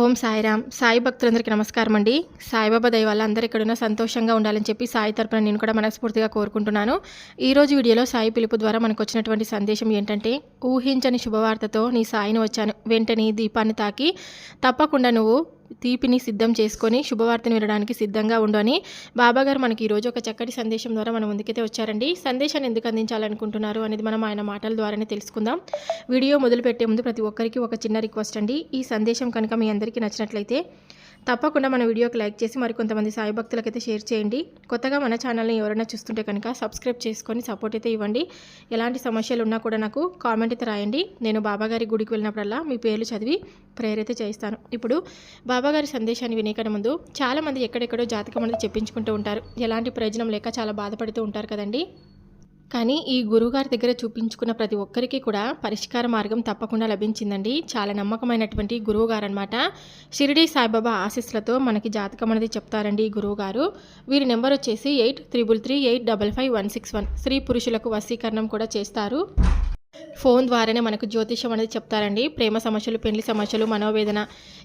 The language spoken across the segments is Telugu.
ఓం సాయిరామ్. సాయి భక్తులందరికీ నమస్కారం అండి. సాయిబాబా దయ వల్ల అందరు ఎక్కడున్నా సంతోషంగా ఉండాలని చెప్పి సాయి తరపున నేను కూడా మనస్ఫూర్తిగా కోరుకుంటున్నాను. ఈరోజు వీడియోలో సాయి పిలుపు ద్వారా మనకు వచ్చినటువంటి సందేశం ఏంటంటే ఊహించని శుభవార్తతో నీ సాయిని వచ్చాను. వెంటనే దీపాన్ని తాకి తప్పకుండా నువ్వు తీపిని సిద్ధం చేసుకొని శుభవార్తను వినడానికి సిద్ధంగా ఉండు అని బాబాగారు మనకి ఈరోజు ఒక చక్కటి సందేశం ద్వారా మన ముందుకైతే వచ్చారండి. సందేశాన్ని ఎందుకు అందించాలనుకుంటున్నారు అనేది మనం ఆయన మాటల ద్వారానే తెలుసుకుందాం. వీడియో మొదలుపెట్టే ముందు ప్రతి ఒక్కరికి ఒక చిన్న రిక్వెస్ట్ అండి. ఈ సందేశం కనుక మీ అందరికీ నచ్చినట్లయితే తప్పకుండా మన వీడియోకి లైక్ చేసి మరికొంతమంది సాయి భక్తులకైతే షేర్ చేయండి. కొత్తగా మన ఛానల్ని ఎవరైనా చూస్తుంటే కనుక సబ్స్క్రైబ్ చేసుకొని సపోర్ట్ అయితే ఇవ్వండి. ఎలాంటి సమస్యలు ఉన్నా కూడా నాకు కామెంట్ అయితే రాయండి. నేను బాబాగారి గుడికి వెళ్ళినప్పుడల్లా మీ పేర్లు చదివి ప్రేయర్ అయితే చేస్తాను ఇప్పుడు బాబాగారి సందేశాన్ని వినేకన్నా ముందు చాలామంది ఎక్కడెక్కడో జాతకం అనేది చెప్పించుకుంటూ ఉంటారు. ఎలాంటి ప్రయోజనం లేక చాలా బాధపడుతూ ఉంటారు కదండి. కానీ ఈ గురువుగారి దగ్గర చూపించుకున్న ప్రతి ఒక్కరికి కూడా పరిష్కార మార్గం తప్పకుండా లభించిందండి. చాలా నమ్మకమైనటువంటి గురువుగారు అనమాట షిరిడి సాయిబాబా ఆశీస్సులతో మనకి జాతకం అనేది చెప్తారండి ఈ గురువుగారు. వీరి నెంబర్ వచ్చేసి eight triple three eight double five one six one. స్త్రీ పురుషులకు వశీకరణం కూడా చేస్తారు. ఫోన్ ద్వారానే మనకు జ్యోతిషం అనేది చెప్తారండి. ప్రేమ సమస్యలు పెళ్ళి సమస్యలు మనోవేదన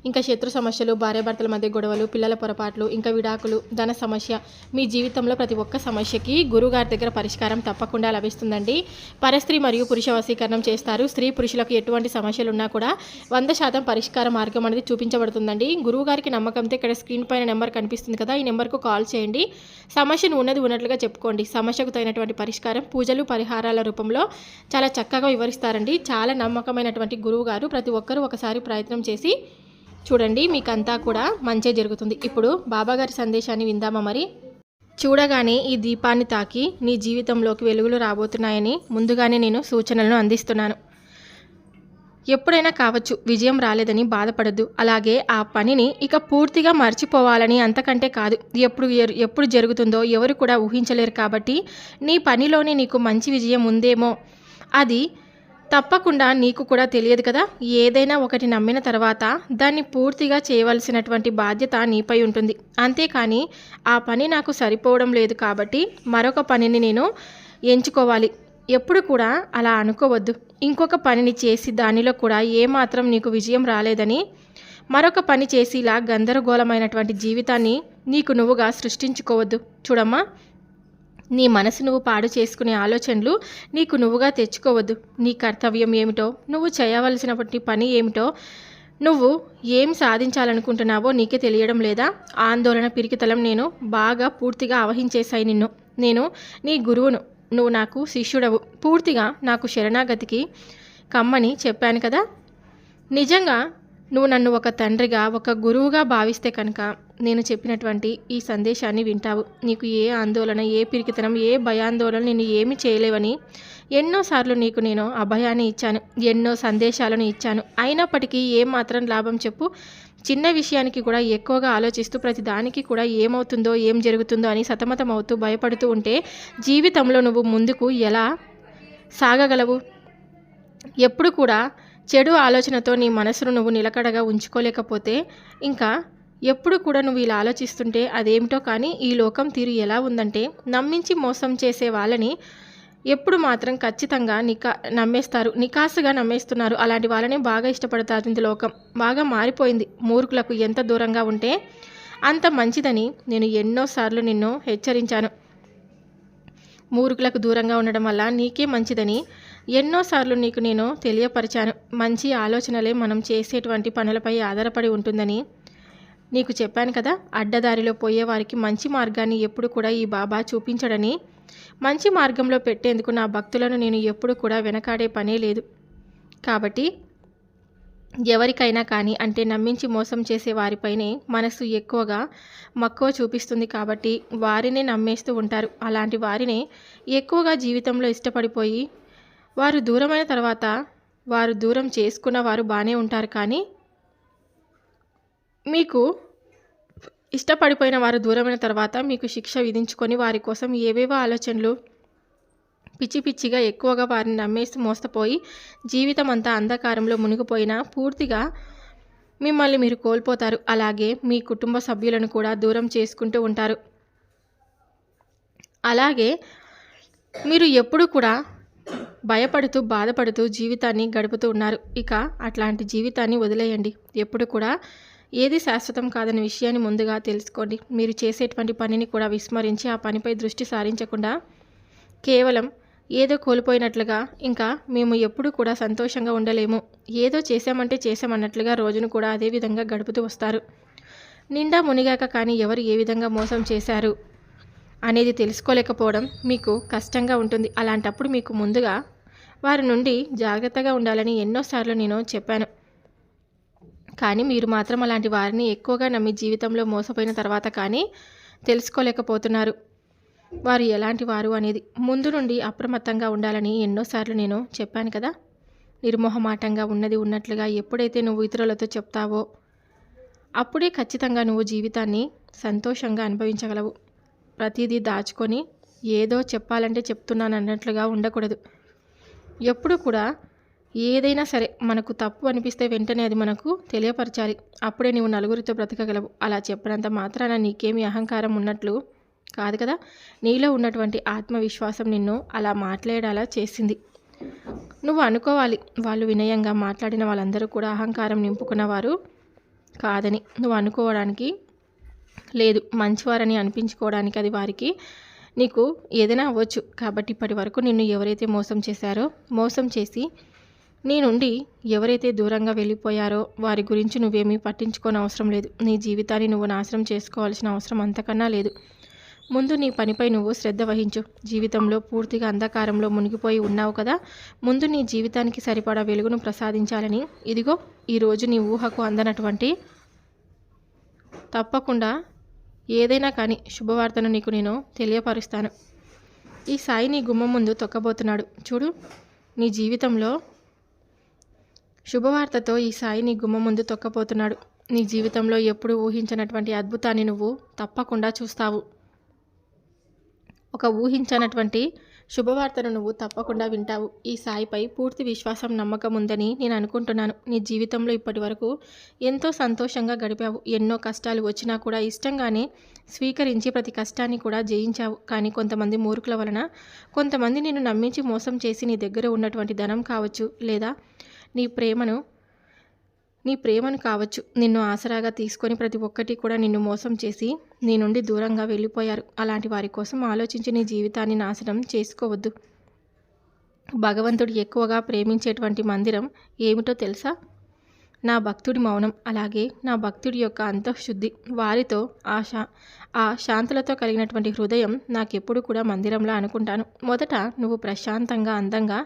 ఇంకా శత్రు సమస్యలు భార్యాభర్తల మధ్య గొడవలు పిల్లల పొరపాట్లు ఇంకా విడాకులు ధన సమస్య. మీ జీవితంలో ప్రతి ఒక్క సమస్యకి గురువుగారి దగ్గర పరిష్కారం తప్పకుండా లభిస్తుందండి. పరస్త్రీ మరియు పురుష వశీకరణం చేస్తారు. స్త్రీ పురుషులకు ఎటువంటి సమస్యలు ఉన్నా కూడా వంద శాతం పరిష్కార మార్గం అనేది చూపించబడుతుందండి. గురువుగారికి నమ్మకంతో ఇక్కడ స్క్రీన్ పైన నెంబర్ కనిపిస్తుంది కదా ఈ నెంబర్కు కాల్ చేయండి. సమస్యను ఉన్నది ఉన్నట్లుగా చెప్పుకోండి. సమస్యకు తగినటువంటి పరిష్కారం పూజలు పరిహారాల రూపంలో చాలా చక్కగా వివరిస్తారండి. చాలా నమ్మకమైనటువంటి గురువు గారు ప్రతి ఒక్కరూ ఒకసారి ప్రయత్నం చేసి చూడండి మీకంతా కూడా మంచే జరుగుతుంది. ఇప్పుడు బాబాగారి సందేశాన్ని విందామా మరి? చూడగానే ఈ దీపాన్ని తాకి నీ జీవితంలోకి వెలుగులు రాబోతున్నాయని ముందుగానే నేను సూచనలను అందిస్తున్నాను. ఎప్పుడైనా కావచ్చు విజయం రాలేదని బాధపడద్దు. అలాగే ఆ పనిని ఇక పూర్తిగా మర్చిపోవాలని అంతకంటే కాదు. ఎప్పుడు ఎప్పుడు జరుగుతుందో ఎవరు కూడా ఊహించలేరు కాబట్టి నీ పనిలోనే నీకు మంచి విజయం ఉందేమో అది తప్పకుండా నీకు కూడా తెలియదు కదా. ఏదైనా ఒకటి నమ్మిన తర్వాత దాన్ని పూర్తిగా చేయవలసినటువంటి బాధ్యత నీపై ఉంటుంది. అంతేకాని ఆ పని నాకు సరిపోవడం లేదు కాబట్టి మరొక పనిని నేను ఎంచుకోవాలి. ఎప్పుడు కూడా అలా అనుకోవద్దు. ఇంకొక పనిని చేసి దానిలో కూడా ఏమాత్రం నీకు విజయం రాలేదని మరొక పని చేసి ఇలా గందరగోళమైనటువంటి జీవితాన్ని నీకు నువ్వుగా సృష్టించుకోవద్దు. చూడమ్మా నీ మనసు నువ్వు పాడు చేసుకునే ఆలోచనలు నీకు నువ్వుగా తెచ్చుకోవద్దు. నీ కర్తవ్యం ఏమిటో నువ్వు చేయవలసినటువంటి పని ఏమిటో నువ్వు ఏం సాధించాలనుకుంటున్నావో నీకే తెలియడం లేదా? ఆందోళన పిరికితలం నేను బాగా పూర్తిగా అవహించేశాయి నిన్ను. నేను నీ గురువును నువ్వు నాకు శిష్యుడవు. పూర్తిగా నాకు శరణాగతికి కమ్మని చెప్పాను కదా? నిజంగా నువ్వు నన్ను ఒక తండ్రిగా ఒక గురువుగా భావిస్తే కనుక నేను చెప్పినటువంటి ఈ సందేశాన్ని వింటావు. నీకు ఏ ఆందోళన ఏ పిరికితనం ఏ భయాందోళన నేను ఏమి చేయలేవని ఎన్నోసార్లు నీకు నేను అభయాన్ని ఇచ్చాను ఎన్నో సందేశాలను ఇచ్చాను. అయినప్పటికీ ఏమాత్రం మాత్రం లాభం చెప్పు. చిన్న విషయానికి కూడా ఎక్కువగా ఆలోచిస్తూ ప్రతి దానికి కూడా ఏమవుతుందో ఏం జరుగుతుందో అని సతమతం అవుతూ భయపడుతూ ఉంటే జీవితంలో నువ్వు ముందుకు ఎలా సాగగలవు? ఎప్పుడు కూడా చెడు ఆలోచనతో నీ మనసును నువ్వు నిలకడగా ఉంచుకోలేకపోతే ఇంకా ఎప్పుడు కూడా నువ్వు ఇలా ఆలోచిస్తుంటే అదేమిటో కానీ ఈ లోకం తీరు ఎలా ఉందంటే నమ్మించి మోసం చేసే వాళ్ళని ఎప్పుడు మాత్రం ఖచ్చితంగా నికా నమ్మేస్తారు. నికాసుగా నమ్మేస్తున్నారు. అలాంటి వాళ్ళని బాగా ఇష్టపడతారు లోకం. బాగా మారిపోయింది. మూర్ఖులకు ఎంత దూరంగా ఉంటే అంత మంచిదని నేను ఎన్నోసార్లు నిన్ను హెచ్చరించాను. మూర్ఖులకు దూరంగా ఉండడం వల్ల నీకే మంచిదని ఎన్నోసార్లు నీకు నేను తెలియపరిచాను. మంచి ఆలోచనలే మనం చేసేటువంటి పనులపై ఆధారపడి ఉంటుందని నీకు చెప్పాను కదా అడ్డదారిలో పోయేవారికి మంచి మార్గాన్ని ఎప్పుడు కూడా ఈ బాబా చూపించడని. మంచి మార్గంలో పెట్టేందుకు నా భక్తులను నేను ఎప్పుడు కూడా వెనకాడే పనే లేదు. కాబట్టి ఎవరికైనా కానీ అంటే నమ్మించి మోసం చేసే వారిపైనే మనసు ఎక్కువగా మక్కువ చూపిస్తుంది కాబట్టి వారినే నమ్మేస్తూ ఉంటారు. అలాంటి వారినే ఎక్కువగా జీవితంలో ఇష్టపడిపోయి వారు దూరమైన తర్వాత వారు దూరం చేసుకున్న వారు బాగానే ఉంటారు. కానీ మీకు ఇష్టపడిపోయిన వారు దూరమైన తర్వాత మీకు శిక్ష విధించుకొని వారి కోసం ఏవేవో ఆలోచనలు పిచ్చి పిచ్చిగా ఎక్కువగా వారిని నమ్మేసి మోసపోయి జీవితం అంతా అంధకారంలో మునిగిపోయినా పూర్తిగా మిమ్మల్ని మీరు కోల్పోతారు. అలాగే మీ కుటుంబ సభ్యులను కూడా దూరం చేసుకుంటూ ఉంటారు. అలాగే మీరు ఎప్పుడు కూడా భయపడుతూ బాధపడుతూ జీవితాన్ని గడుపుతూ ఉన్నారు. ఇక అట్లాంటి జీవితాన్ని వదిలేయండి. ఎప్పుడు కూడా ఏది శాశ్వతం కాదనే విషయాన్ని ముందుగా తెలుసుకోండి. మీరు చేసేటువంటి పనిని కూడా విస్మరించి ఆ పనిపై దృష్టి సారించకుండా కేవలం ఏదో కోల్పోయినట్లుగా ఇంకా మేము ఎప్పుడు కూడా సంతోషంగా ఉండలేము. ఏదో చేశామంటే చేశామన్నట్లుగా రోజును కూడా అదే విధంగా గడుపుతూ వస్తారు. నిండా మునిగాక కానీ ఎవరు ఏ విధంగా మోసం చేశారు అనేది తెలుసుకోలేకపోవడం మీకు కష్టంగా ఉంటుంది. అలాంటప్పుడు మీకు ముందుగా వారి నుండి జాగ్రత్తగా ఉండాలని ఎన్నోసార్లు నేను చెప్పాను. కానీ మీరు మాత్రం అలాంటి వారిని ఎక్కువగా నమ్మి జీవితంలో మోసపోయిన తర్వాత కానీ తెలుసుకోలేకపోతున్నారు. వారు ఎలాంటి వారు అనేది ముందు నుండి అప్రమత్తంగా ఉండాలని ఎన్నోసార్లు నేను చెప్పాను కదా. నిర్మోహమాటంగా ఉన్నది ఉన్నట్లుగా ఎప్పుడైతే నువ్వు ఇతరులతో చెప్తావో అప్పుడే ఖచ్చితంగా నువ్వు జీవితాన్ని సంతోషంగా అనుభవించగలవు. ప్రతిదీ దాచుకొని ఏదో చెప్పాలంటే చెప్తున్నాను అన్నట్లుగా ఉండకూడదు. ఎప్పుడు కూడా ఏదైనా సరే మనకు తప్పు అనిపిస్తే వెంటనే అది మనకు తెలియపరచాలి. అప్పుడే నువ్వు నలుగురితో బ్రతకగలవు. అలా చెప్పినంత మాత్రాన నీకేమి అహంకారం ఉన్నట్లు కాదు కదా? నీలో ఉన్నటువంటి ఆత్మవిశ్వాసం నిన్ను అలా మాట్లాడేలా చేసింది. నువ్వు అనుకోవాలి వాళ్ళు వినయంగా మాట్లాడిన వాళ్ళందరూ కూడా అహంకారం నింపుకున్నవారు కాదని. నువ్వు అనుకోవడానికి లేదు. మంచివారని అనిపించుకోవడానికి అది వారికి నీకు ఏదైనా అవ్వచ్చు. కాబట్టి ఇప్పటి వరకు నిన్ను ఎవరైతే మోసం చేశారో మోసం చేసి నీ నుండి ఎవరైతే దూరంగా వెళ్ళిపోయారో వారి గురించి నువ్వేమీ పట్టించుకోని అవసరం లేదు. నీ జీవితాన్ని నువ్వు నాశనం చేసుకోవాల్సిన అవసరం అంతకన్నా లేదు. ముందు నీ పనిపై నువ్వు శ్రద్ధ వహించు. జీవితంలో పూర్తిగా అంధకారంలో మునిగిపోయి ఉన్నావు కదా. ముందు నీ జీవితానికి సరిపడా వెలుగును ప్రసాదించాలని. ఇదిగో ఈరోజు నీ ఊహకు అందనటువంటి తప్పకుండా ఏదైనా కానీ శుభవార్తను నీకు నేను తెలియపరుస్తాను. ఈ సాయి నీ గుమ్మం ముందు తొక్కబోతున్నాడు. చూడు నీ జీవితంలో శుభవార్తతో ఈ సాయి నీ గుమ్మ ముందు తొక్కపోతున్నాడు. నీ జీవితంలో ఎప్పుడు ఊహించినటువంటి అద్భుతాన్ని నువ్వు తప్పకుండా చూస్తావు. ఒక ఊహించనటువంటి శుభవార్తను నువ్వు తప్పకుండా వింటావు. ఈ సాయిపై పూర్తి విశ్వాసం నమ్మకం ఉందని నేను అనుకుంటున్నాను. నీ జీవితంలో ఇప్పటి వరకు ఎంతో సంతోషంగా గడిపావు. ఎన్నో కష్టాలు వచ్చినా కూడా ఇష్టంగానే స్వీకరించి ప్రతి కష్టాన్ని కూడా జయించావు. కానీ కొంతమంది మూర్ఖుల వలన కొంతమంది నిన్ను నమ్మించి మోసం చేసి నీ దగ్గర ఉన్నటువంటి ధనం కావచ్చు లేదా నీ ప్రేమను నీ ప్రేమను కావచ్చు. నిన్ను ఆసరాగా తీసుకొని ప్రతి ఒక్కటి కూడా నిన్ను మోసం చేసి నీ నుండి దూరంగా వెళ్ళిపోయారు. అలాంటి వారి కోసం ఆలోచించి నీ జీవితాన్ని నాశనం చేసుకోవద్దు. భగవంతుడు ఎక్కువగా ప్రేమించేటువంటి మందిరం ఏమిటో తెలుసా? నా భక్తుడి మౌనం అలాగే నా భక్తుడి యొక్క అంతఃశుద్ధి వారితో ఆ శా ఆ శాంతులతో కలిగినటువంటి హృదయం నాకెప్పుడు కూడా మందిరంలో అనుకుంటాను. మొదట నువ్వు ప్రశాంతంగా అందంగా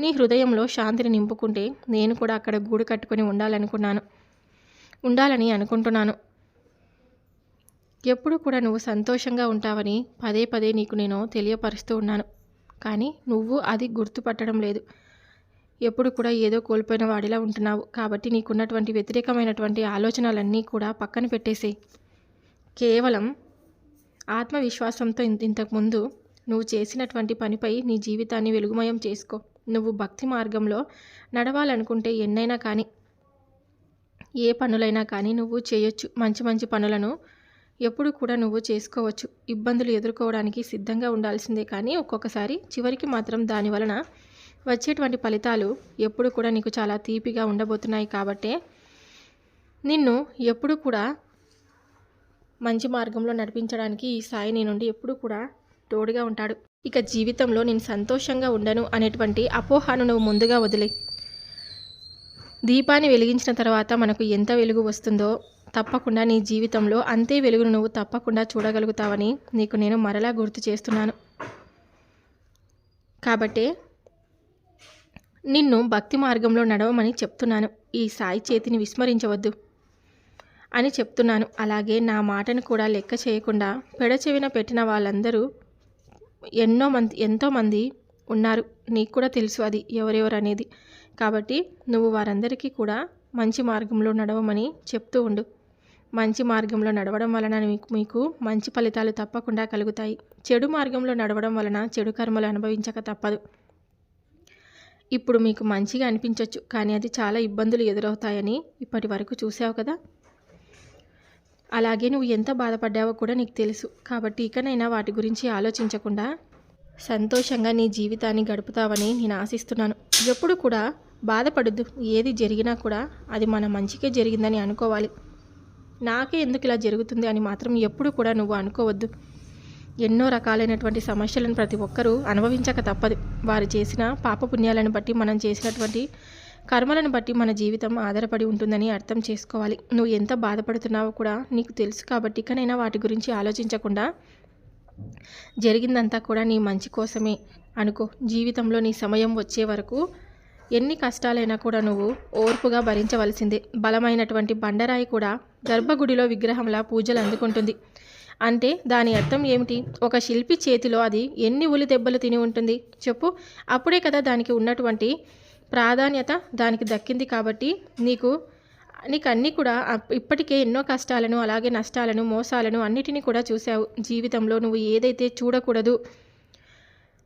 నీ హృదయంలో శాంతిని నింపుకుంటే నేను కూడా అక్కడ గూడు కట్టుకొని ఉండాలనుకున్నాను. ఉండాలని అనుకుంటున్నాను. ఎప్పుడు కూడా నువ్వు సంతోషంగా ఉంటావని పదే పదే నీకు నేను తెలియపరుస్తూ ఉన్నాను. కానీ నువ్వు అది గుర్తుపట్టడం లేదు. ఎప్పుడు కూడా ఏదో కోల్పోయిన వాడిలా ఉంటున్నావు. కాబట్టి నీకున్నటువంటి వ్యతిరేకమైనటువంటి ఆలోచనలన్నీ కూడా పక్కన పెట్టేసేయి. కేవలం ఆత్మవిశ్వాసంతో ఇంత ఇంతకుముందు నువ్వు చేసినటువంటి పనిపై నీ జీవితాన్ని వెలుగుమయం చేసుకో. నువ్వు భక్తి మార్గంలో నడవాలనుకుంటే ఎన్నైనా కానీ ఏ పనులైనా కానీ నువ్వు చేయొచ్చు. మంచి మంచి పనులను ఎప్పుడు కూడా నువ్వు చేసుకోవచ్చు. ఇబ్బందులు ఎదుర్కోవడానికి సిద్ధంగా ఉండాల్సిందే కానీ ఒక్కొక్కసారి చివరికి మాత్రం దాని వలన వచ్చేటువంటి ఫలితాలు ఎప్పుడు కూడా నీకు చాలా తీపిగా ఉండబోతున్నాయి కాబట్టే నిన్ను ఎప్పుడు కూడా మంచి మార్గంలో నడిపించడానికి ఈ సాయి నీ నుండి ఎప్పుడు కూడా తోడుగా ఉంటాడు. ఇక జీవితంలో నేను సంతోషంగా ఉండను అనేటువంటి అపోహను నువ్వు ముందుగా వదిలే. దీపాన్ని వెలిగించిన తర్వాత మనకు ఎంత వెలుగు వస్తుందో తప్పకుండా నీ జీవితంలో అంతే వెలుగును నువ్వు తప్పకుండా చూడగలుగుతావని నీకు నేను మరలా గుర్తు చేస్తున్నాను. కాబట్టే నిన్ను భక్తి మార్గంలో నడవమని చెప్తున్నాను. ఈ సాయి చేతిని విస్మరించవద్దు అని చెప్తున్నాను. అలాగే నా మాటను కూడా లెక్క చేయకుండా పెడచెవిన పెట్టిన వాళ్ళందరూ ఎన్నో మంది ఎంతోమంది ఉన్నారు. నీకు కూడా తెలుసు అది ఎవరెవరు అనేది. కాబట్టి నువ్వు వారందరికీ కూడా మంచి మార్గంలో నడవమని చెప్తూ ఉండు. మంచి మార్గంలో నడవడం వలన మీకు మీకు మంచి ఫలితాలు తప్పకుండా కలుగుతాయి. చెడు మార్గంలో నడవడం వలన చెడు కర్మలు అనుభవించక తప్పదు. ఇప్పుడు మీకు మంచిగా అనిపించవచ్చు కానీ అది చాలా ఇబ్బందులు ఎదురవుతాయని ఇప్పటి వరకు చూసావు కదా? అలాగే నువ్వు ఎంత బాధపడ్డావో కూడా నీకు తెలుసు. కాబట్టి ఇకనైనా వాటి గురించి ఆలోచించకుండా సంతోషంగా నీ జీవితాన్ని గడుపుతావని నేను ఆశిస్తున్నాను. ఎప్పుడు కూడా బాధపడద్దు. ఏది జరిగినా కూడా అది మన మంచికే జరిగిందని అనుకోవాలి. నాకే ఎందుకు ఇలా జరుగుతుంది అని మాత్రం ఎప్పుడు కూడా నువ్వు అనుకోవద్దు. ఎన్నో రకాలైనటువంటి సమస్యలను ప్రతి ఒక్కరూ అనుభవించక తప్పదు. వారు చేసిన పాపపుణ్యాలను బట్టి మనం చేసినటువంటి కర్మలను బట్టి మన జీవితం ఆధారపడి ఉంటుందని అర్థం చేసుకోవాలి. నువ్వు ఎంత బాధపడుతున్నావో కూడా నీకు తెలుసు కాబట్టి ఇకనైనా వాటి గురించి ఆలోచించకుండా జరిగిందంతా కూడా నీ మంచి కోసమే అనుకో. జీవితంలో నీ సమయం వచ్చే వరకు ఎన్ని కష్టాలైనా కూడా నువ్వు ఓర్పుగా భరించవలసిందే. బలమైనటువంటి బండరాయి కూడా గర్భగుడిలో విగ్రహంలా పూజలు అందుకుంటుంది. అంటే దాని అర్థం ఏమిటి? ఒక శిల్పి చేతిలో అది ఎన్ని ఉలి దెబ్బలు తిని ఉంటుంది? చెప్పు. అప్పుడే కదా దానికి ఉన్నటువంటి ప్రాధాన్యత దానికి దక్కింది కాబట్టి నీకు నీకు అన్నీ కూడా ఇప్పటికే ఎన్నో కష్టాలను అలాగే నష్టాలను మోసాలను అన్నిటినీ కూడా చూసావు జీవితంలో నువ్వు ఏదైతే చూడకూడదు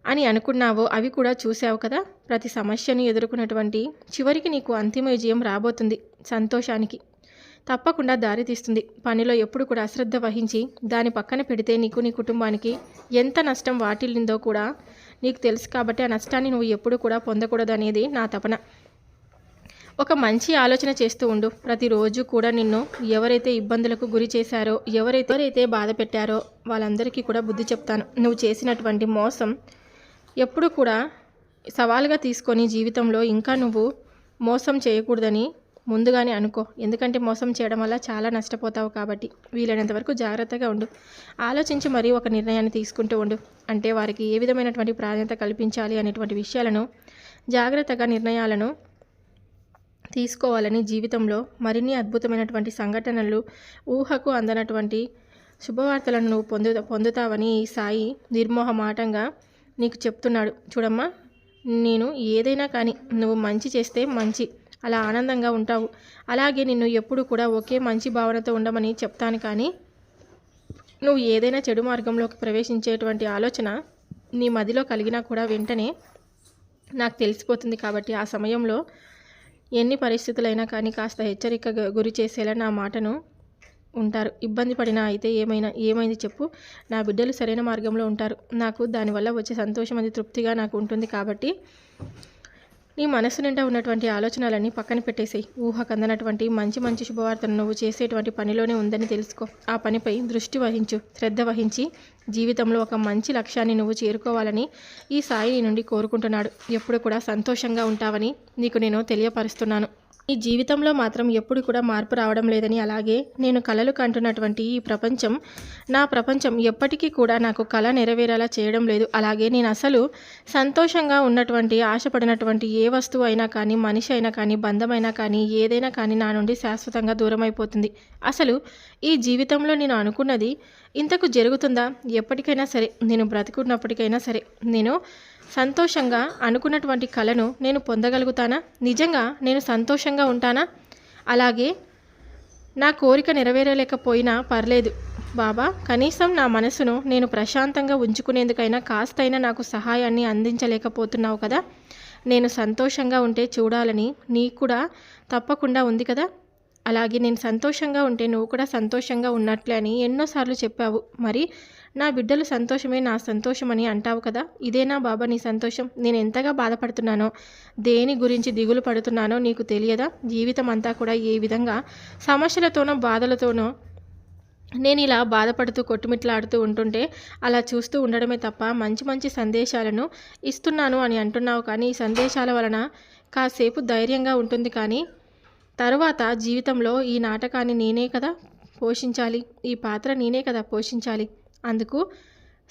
అని అనుకున్నావో అవి కూడా చూసావు కదా? ప్రతి సమస్యను ఎదుర్కొన్నటువంటి చివరికి నీకు అంతిమ విజయం రాబోతుంది సంతోషానికి. తప్పకుండా దారితీస్తుంది పనిలో ఎప్పుడు కూడా అశ్రద్ధ వహించి దాని పక్కన పెడితే నీకు నీ కుటుంబానికి ఎంత నష్టం వాటిల్లిందో కూడా నీకు తెలుసు కాబట్టి ఆ నష్టాన్ని నువ్వు ఎప్పుడు కూడా పొందకూడదు అనేది నా తపన. ఒక మంచి ఆలోచన చేస్తూ ఉండు. ప్రతిరోజు కూడా నిన్ను ఎవరైతే ఇబ్బందులకు గురి చేశారో ఎవరైతే ఎవరైతే బాధ పెట్టారో వాళ్ళందరికీ కూడా బుద్ధి చెప్తాను. నువ్వు చేసినటువంటి మోసం ఎప్పుడు కూడా సవాలుగా తీసుకొని జీవితంలో ఇంకా నువ్వు మోసం చేయకూడదని ముందుగానే అనుకో. ఎందుకంటే మోసం చేయడం వల్ల చాలా నష్టపోతావు కాబట్టి వీలైనంత వరకు జాగ్రత్తగా ఉండు. ఆలోచించి మరీ ఒక నిర్ణయాన్ని తీసుకుంటూ ఉండు. అంటే వారికి ఏ విధమైనటువంటి ప్రాధాన్యత కల్పించాలి అనేటువంటి విషయాలను జాగ్రత్తగా నిర్ణయాలను తీసుకోవాలని జీవితంలో మరిన్ని అద్భుతమైనటువంటి సంఘటనలు ఊహకు అందనటువంటి శుభవార్తలను నువ్వు పొందు పొందుతావని ఈ సాయి నిర్మోహమాటంగా నీకు చెప్తున్నాడు. చూడమ్మా నేను ఏదైనా కానీ నువ్వు మంచి చేస్తే మంచి. అలా ఆనందంగా ఉంటావు. అలాగే నిన్ను ఎప్పుడు కూడా ఒకే మంచి భావనతో ఉండమని చెప్తాను కానీ నువ్వు ఏదైనా చెడు మార్గంలోకి ప్రవేశించేటువంటి ఆలోచన నీ మదిలో కలిగినా కూడా వెంటనే నాకు తెలిసిపోతుంది కాబట్టి ఆ సమయంలో ఎన్ని పరిస్థితులైనా కానీ కాస్త హెచ్చరిక గురి చేసేలా నా మాటను ఉంటారు. ఇబ్బంది పడినా అయితే ఏమైనా ఏమైంది చెప్పు. నా బిడ్డలు సరైన మార్గంలో ఉంటారు. నాకు దానివల్ల వచ్చే సంతోషం అది తృప్తిగా నాకు ఉంటుంది కాబట్టి నీ మనసు నిండా ఉన్నటువంటి ఆలోచనలన్నీ పక్కన పెట్టేసేయి. ఊహకు అందనటువంటి మంచి మంచి శుభవార్తను నువ్వు చేసేటువంటి పనిలోనే ఉందని తెలుసుకో. ఆ పనిపై దృష్టి వహించు. శ్రద్ధ వహించి జీవితంలో ఒక మంచి లక్ష్యాన్ని నువ్వు చేరుకోవాలని ఈ సాయి నీ నుండి కోరుకుంటున్నాడు. ఎప్పుడు కూడా సంతోషంగా ఉంటావని నీకు నేను తెలియపరుస్తున్నాను. ఈ జీవితంలో మాత్రం ఎప్పుడు కూడా మార్పు రావడం లేదని అలాగే నేను కలలు కంటున్నటువంటి ఈ ప్రపంచం నా ప్రపంచం ఎప్పటికీ కూడా నాకు కళ నెరవేరేలా చేయడం లేదు. అలాగే నేను అసలు సంతోషంగా ఉన్నటువంటి ఆశపడినటువంటి ఏ వస్తువు అయినా కానీ మనిషి అయినా కానీ బంధమైనా కానీ ఏదైనా కానీ నా నుండి శాశ్వతంగా దూరం అయిపోతుంది. అసలు ఈ జీవితంలో నేను అనుకున్నది ఇంతకు జరుగుతుందా? ఎప్పటికైనా సరే నేను బ్రతికున్నప్పటికైనా సరే నేను సంతోషంగా అనుకున్నటువంటి కళను నేను పొందగలుగుతానా? నిజంగా నేను సంతోషంగా ఉంటానా? అలాగే నా కోరిక నెరవేరలేకపోయినా పర్లేదు బాబా. కనీసం నా మనసును నేను ప్రశాంతంగా ఉంచుకునేందుకైనా కాస్తైనా నాకు సహాయాన్ని అందించలేకపోతున్నావు కదా? నేను సంతోషంగా ఉంటే చూడాలని నీకు కూడా తప్పకుండా ఉంది కదా? అలాగే నేను సంతోషంగా ఉంటే నువ్వు కూడా సంతోషంగా ఉన్నట్లే అని ఎన్నోసార్లు చెప్పావు. మరి నా బిడ్డలు సంతోషమే నా సంతోషం అని అంటావు కదా? ఇదేనా బాబా నీ సంతోషం? నేను ఎంతగా బాధపడుతున్నానో దేని గురించి దిగులు పడుతున్నానో నీకు తెలియదా? జీవితం అంతా కూడా ఏ విధంగా సమస్యలతోనో బాధలతోనో నేను ఇలా బాధపడుతూ కొట్టుమిట్లాడుతూ ఉంటుంటే అలా చూస్తూ ఉండడమే తప్ప మంచి మంచి సందేశాలను ఇస్తున్నాను అని అంటున్నావు. కానీ ఈ సందేశాల వలన కాసేపు ధైర్యంగా ఉంటుంది కానీ తర్వాత జీవితంలో ఈ నాటకాన్ని నేనే కదా పోషించాలి? ఈ పాత్ర నేనే కదా పోషించాలి? అందుకు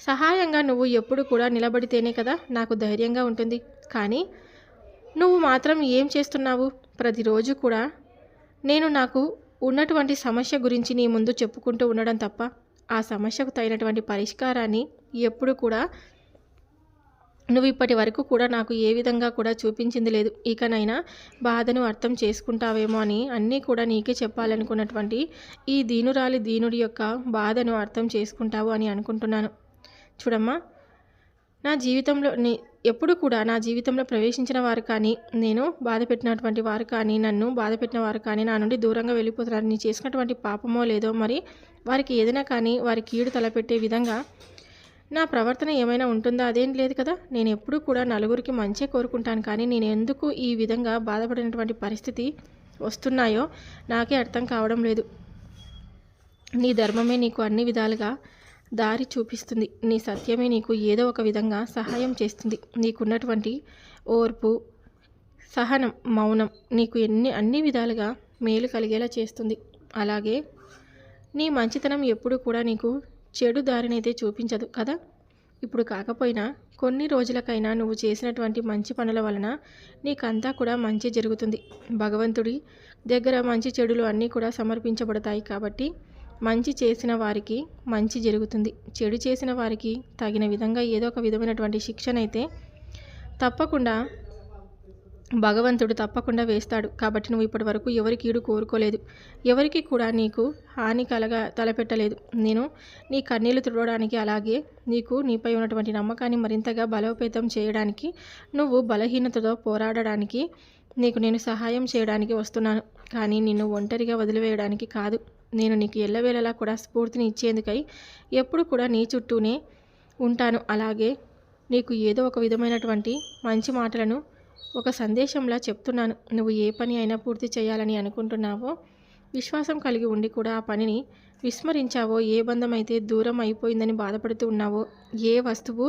సహాయంగా నువ్వు ఎప్పుడు కూడా నిలబడితేనే కదా నాకు ధైర్యంగా ఉంటుంది. కానీ నువ్వు మాత్రం ఏం చేస్తున్నావు? ప్రతిరోజు కూడా నేను నాకు ఉన్నటువంటి సమస్య గురించి నీ ముందు చెప్పుకుంటూ ఉండడం తప్ప ఆ సమస్యకు తగినటువంటి పరిష్కారాన్ని ఎప్పుడు కూడా నువ్వు ఇప్పటి వరకు కూడా నాకు ఏ విధంగా కూడా చూపించింది లేదు. ఇకనైనా బాధను అర్థం చేసుకుంటావేమో అని అన్నీ కూడా నీకే చెప్పాలనుకున్నటువంటి ఈ దీనురాలి దీనుడి యొక్క బాధను అర్థం చేసుకుంటావు అని అనుకుంటున్నాను. చూడమ్మా నా జీవితంలో నీ ఎప్పుడు కూడా నా జీవితంలో ప్రవేశించిన వారు కానీ నేను బాధ పెట్టినటువంటి వారు కానీ నన్ను బాధ పెట్టిన వారు కానీ నా నుండి దూరంగా వెళ్ళిపోతున్నారు నీ చేసినటువంటి పాపమో లేదో మరి వారికి ఏదైనా కానీ వారి కీడు తలపెట్టే విధంగా నా ప్రవర్తన ఏమైనా ఉంటుందా? అదేం లేదు కదా. నేను ఎప్పుడూ కూడా నలుగురికి మంచే కోరుకుంటాను. కానీ నేను ఎందుకు ఈ విధంగా బాధపడినటువంటి పరిస్థితి వస్తున్నాయో నాకే అర్థం కావడం లేదు. నీ ధర్మమే నీకు అన్ని విధాలుగా దారి చూపిస్తుంది. నీ సత్యమే నీకు ఏదో ఒక విధంగా సహాయం చేస్తుంది. నీకున్నటువంటి ఓర్పు సహనం మౌనం నీకు ఎన్ని అన్ని విధాలుగా మేలు కలిగేలా చేస్తుంది. అలాగే నీ మంచితనం ఎప్పుడూ కూడా నీకు చెడు దారినైతే చూపించదు కదా? ఇప్పుడు కాకపోయినా కొన్ని రోజులకైనా నువ్వు చేసినటువంటి మంచి పనుల వలన నీకంతా కూడా మంచి జరుగుతుంది. భగవంతుడి దగ్గర మంచి చెడులు అన్నీ కూడా సమర్పించబడతాయి కాబట్టి మంచి చేసిన వారికి మంచి జరుగుతుంది. చెడు చేసిన వారికి తగిన విధంగా ఏదో ఒక విధమైనటువంటి శిక్షణ అయితే తప్పకుండా భగవంతుడు తప్పకుండా వేస్తాడు. కాబట్టి నువ్వు ఇప్పటి వరకు ఎవరికి ఈడు కోరుకోలేదు. ఎవరికి కూడా నీకు హాని కలగా తలపెట్టలేదు. నేను నీ కన్నీళ్ళు తుడవడానికి అలాగే నీకు నీపై ఉన్నటువంటి నమ్మకాన్ని మరింతగా బలోపేతం చేయడానికి నువ్వు బలహీనతతో పోరాడడానికి నీకు నేను సహాయం చేయడానికి వస్తున్నాను. కానీ నిన్ను ఒంటరిగా వదిలివేయడానికి కాదు. నేను నీకు ఎల్లవేళలా కూడా స్ఫూర్తిని ఇచ్చేందుకై ఎప్పుడు కూడా నీ చుట్టూనే ఉంటాను. అలాగే నీకు ఏదో ఒక విధమైనటువంటి మంచి మాటలను ఒక సందేశంలా చెప్తున్నాను. నువ్వు ఏ పని అయినా పూర్తి చేయాలని అనుకుంటున్నావో విశ్వాసం కలిగి ఉండి కూడా ఆ పనిని విస్మరించావో ఏ బంధం అయితే దూరం అయిపోయిందని బాధపడుతూ ఉన్నావో ఏ వస్తువు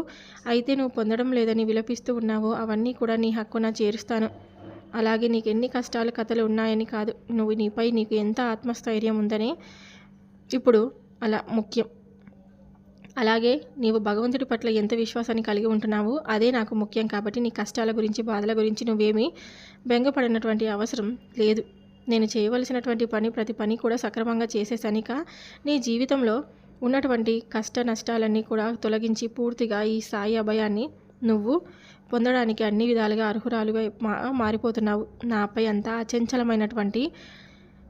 అయితే నువ్వు పొందడం లేదని విలపిస్తూ ఉన్నావో అవన్నీ కూడా నీ హక్కున చేరుస్తాను. అలాగే నీకు ఎన్ని కష్టాలు కథలు ఉన్నాయని కాదు. నువ్వు నీపై నీకు ఎంత ఆత్మస్థైర్యం ఉందని ఇప్పుడు అలా ముఖ్యం. అలాగే నీవు భగవంతుడి పట్ల ఎంత విశ్వాసాన్ని కలిగి ఉంటున్నావో అదే నాకు ముఖ్యం కాబట్టి నీ కష్టాల గురించి బాధల గురించి నువ్వేమీ బెంగపడినటువంటి అవసరం లేదు. నేను చేయవలసినటువంటి పని ప్రతి పని కూడా సక్రమంగా చేసేసానిక నీ జీవితంలో ఉన్నటువంటి కష్ట నష్టాలన్నీ కూడా తొలగించి పూర్తిగా ఈ సాయి అభయాన్ని నువ్వు పొందడానికి అన్ని విధాలుగా అర్హురాలుగా మా మారిపోతున్నావు. నాపై అంతా అచంచలమైనటువంటి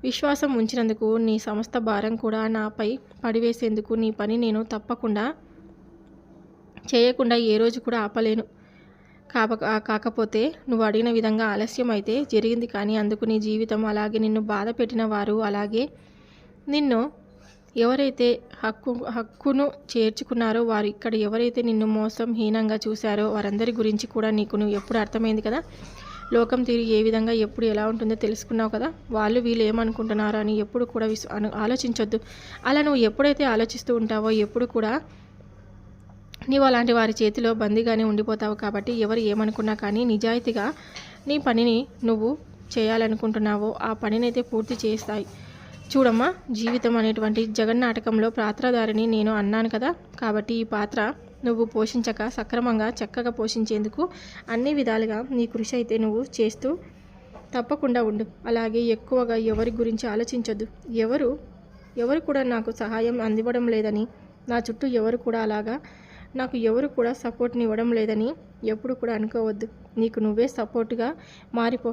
విశ్వాసం ఉంచినందుకు నీ సమస్త భారం కూడా నాపై పడివేసేందుకు నీ పని నేను తప్పకుండా చేయకుండా ఏ రోజు కూడా ఆపలేను. కాప కాకపోతే నువ్వు అడిగిన విధంగా ఆలస్యం అయితే జరిగింది కానీ అందుకు నీ జీవితం అలాగే నిన్ను బాధ పెట్టిన వారు అలాగే నిన్ను ఎవరైతే హక్కు హక్కును చేర్చుకున్నారో వారు ఇక్కడ ఎవరైతే నిన్ను మోసం హీనంగా చూశారో వారందరి గురించి కూడా నీకు నువ్వు ఎప్పుడు అర్థమైంది కదా? లోకం తీరి ఏ విధంగా ఎప్పుడు ఎలా ఉంటుందో తెలుసుకున్నావు కదా? వాళ్ళు వీళ్ళు ఏమనుకుంటున్నారా అని ఎప్పుడు కూడా విశ్వ ఆలోచించొద్దు. అలా నువ్వు ఎప్పుడైతే ఆలోచిస్తూ ఉంటావో ఎప్పుడు కూడా నీవు అలాంటి వారి చేతిలో బందీగానే ఉండిపోతావు కాబట్టి ఎవరు ఏమనుకున్నా కానీ నిజాయితీగా నీ పనిని నువ్వు చేయాలనుకుంటున్నావో ఆ పనినైతే పూర్తి చేస్తాయి. చూడమ్మా జీవితం అనేటువంటి జగన్నాటకంలో పాత్రధారిని నేను అన్నాను కదా? కాబట్టి ఈ పాత్ర నువ్వు పోషించక సక్రమంగా చక్కగా పోషించేందుకు అన్ని విధాలుగా నీ కృషి అయితే నువ్వు చేస్తూ తప్పకుండా ఉండు. అలాగే ఎక్కువగా ఎవరి గురించి ఆలోచించొద్దు. ఎవరు ఎవరు కూడా నాకు సహాయం అందివ్వడం లేదని నా చుట్టూ ఎవరు కూడా అలాగా నాకు ఎవరు కూడా సపోర్ట్ని ఇవ్వడం లేదని ఎప్పుడు కూడా అనుకోవద్దు. నీకు నువ్వే సపోర్ట్గా మారిపో.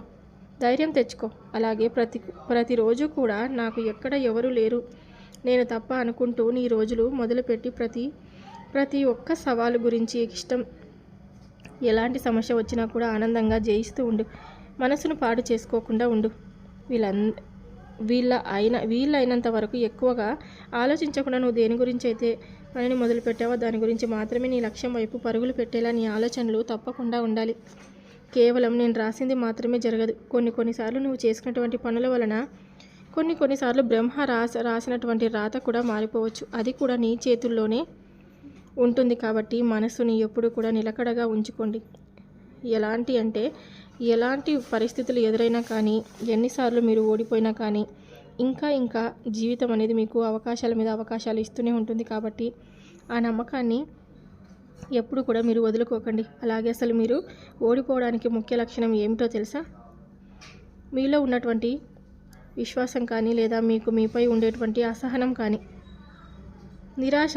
ధైర్యం తెచ్చుకో. అలాగే ప్రతి ప్రతిరోజు కూడా నాకు ఎక్కడ ఎవరు లేరు. నేను తప్ప అనుకుంటూ నీ రోజులు మొదలుపెట్టి ప్రతి ప్రతి ఒక్క సవాలు గురించి ఇష్టం ఎలాంటి సమస్య వచ్చినా కూడా ఆనందంగా జయిస్తూ ఉండు. మనసును పాడు చేసుకోకుండా ఉండు. వీళ్ళం వీళ్ళ అయిన వీళ్ళైనంత వరకు ఎక్కువగా ఆలోచించకుండా నువ్వు దేని గురించి అయితే పనిని మొదలుపెట్టావో దాని గురించి మాత్రమే నీ లక్ష్యం వైపు పరుగులు పెట్టేలా నీ ఆలోచనలు తప్పకుండా ఉండాలి. కేవలం నేను రాసింది మాత్రమే జరగదు. కొన్ని కొన్నిసార్లు నువ్వు చేసినటువంటి పనుల వలన కొన్ని కొన్నిసార్లు బ్రహ్మ రాస రాసినటువంటి రాత కూడా మారిపోవచ్చు. అది కూడా నీ చేతుల్లోనే ఉంటుంది కాబట్టి మనసుని ఎప్పుడు కూడా నిలకడగా ఉంచుకోండి. ఎలాంటి అంటే ఎలాంటి పరిస్థితులు ఎదురైనా కానీ ఎన్నిసార్లు మీరు ఓడిపోయినా కానీ ఇంకా ఇంకా జీవితం అనేది మీకు అవకాశాల మీద అవకాశాలు ఇస్తూనే ఉంటుంది కాబట్టి ఆ నమ్మకాన్ని ఎప్పుడు కూడా మీరు వదులుకోకండి. అలాగే అసలు మీరు ఓడిపోవడానికి ముఖ్య లక్షణం ఏమిటో తెలుసా? మీలో ఉన్నటువంటి విశ్వాసం కానీ లేదా మీకు మీపై ఉండేటువంటి అసహనం కానీ నిరాశ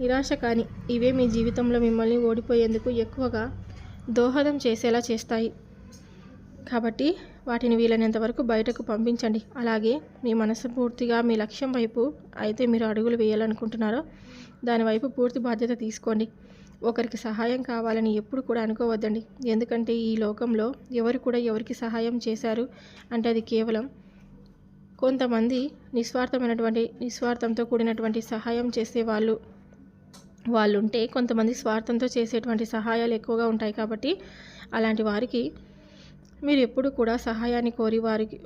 నిరాశ కానీ ఇవే మీ జీవితంలో మిమ్మల్ని ఓడిపోయేందుకు ఎక్కువగా దోహదం చేసేలా చేస్తాయి. కాబట్టి వాటిని వీలైనంత వరకు బయటకు పంపించండి. అలాగే మీ మనసు పూర్తిగా మీ లక్ష్యం వైపు అయితే మీరు అడుగులు వేయాలనుకుంటున్నారో దానివైపు పూర్తి బాధ్యత తీసుకోండి. ఒకరికి సహాయం కావాలని ఎప్పుడు కూడా అనుకోవద్దండి. ఎందుకంటే ఈ లోకంలో ఎవరు కూడా ఎవరికి సహాయం చేశారు అంటే అది కేవలం కొంతమంది నిస్వార్థమైనటువంటి నిస్వార్థంతో కూడినటువంటి సహాయం చేసే వాళ్ళు వాళ్ళు ఉంటే కొంతమంది స్వార్థంతో చేసేటువంటి సహాయాలు ఎక్కువగా ఉంటాయి కాబట్టి అలాంటి వారికి మీరు ఎప్పుడు కూడా సహాయాన్ని కోరి వారికి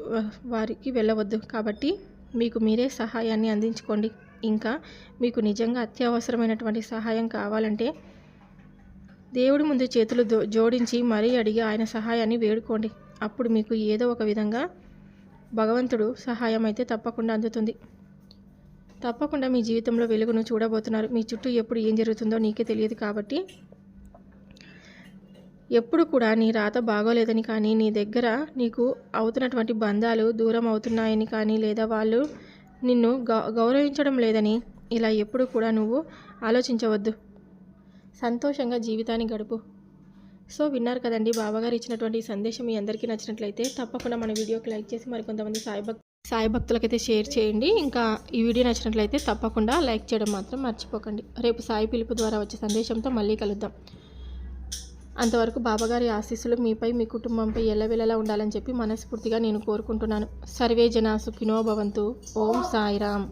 వారికి వెళ్ళవద్దు. కాబట్టి మీకు మీరే సహాయాన్ని అందించుకోండి. ఇంకా మీకు నిజంగా అత్యవసరమైనటువంటి సహాయం కావాలంటే దేవుడి ముందు చేతులు దో- జోడించి మరీ అడిగి ఆయన సహాయాన్ని వేడుకోండి. అప్పుడు మీకు ఏదో ఒక విధంగా భగవంతుడు సహాయం అయితే తప్పకుండా అందుతుంది. తప్పకుండా మీ జీవితంలో వెలుగును చూడబోతున్నారు. మీ చుట్టూ ఎప్పుడు ఏం జరుగుతుందో నీకే తెలియదు కాబట్టి ఎప్పుడు కూడా నీ రాత బాగోలేదని కానీ నీ దగ్గర నీకు అవుతున్నటువంటి బంధాలు దూరం అవుతున్నాయని కానీ లేదా వాళ్ళు నిన్ను గౌ గౌరవించడం లేదని ఇలా ఎప్పుడు కూడా నువ్వు ఆలోచించవద్దు. సంతోషంగా జీవితాన్ని గడుపు. సో విన్నారు కదండి బాబాగారు ఇచ్చినటువంటి సందేశం మీ అందరికీ నచ్చినట్లయితే తప్పకుండా మన వీడియోకి లైక్ చేసి మరికొంతమంది సాయి సాయి భక్తులకైతే షేర్ చేయండి. ఇంకా ఈ వీడియో నచ్చినట్లయితే తప్పకుండా లైక్ చేయడం మాత్రం మర్చిపోకండి. రేపు సాయి పిలుపు ద్వారా వచ్చే సందేశంతో మళ్ళీ కలుద్దాం. అంతవరకు బాబాగారి ఆశీస్సులు మీపై మీ కుటుంబంపై ఎల్లవెల్లలా ఉండాలని చెప్పి మనస్ఫూర్తిగా నేను కోరుకుంటున్నాను. సర్వే జనా సుఖినో భవంతు. ఓం సాయిరామ్.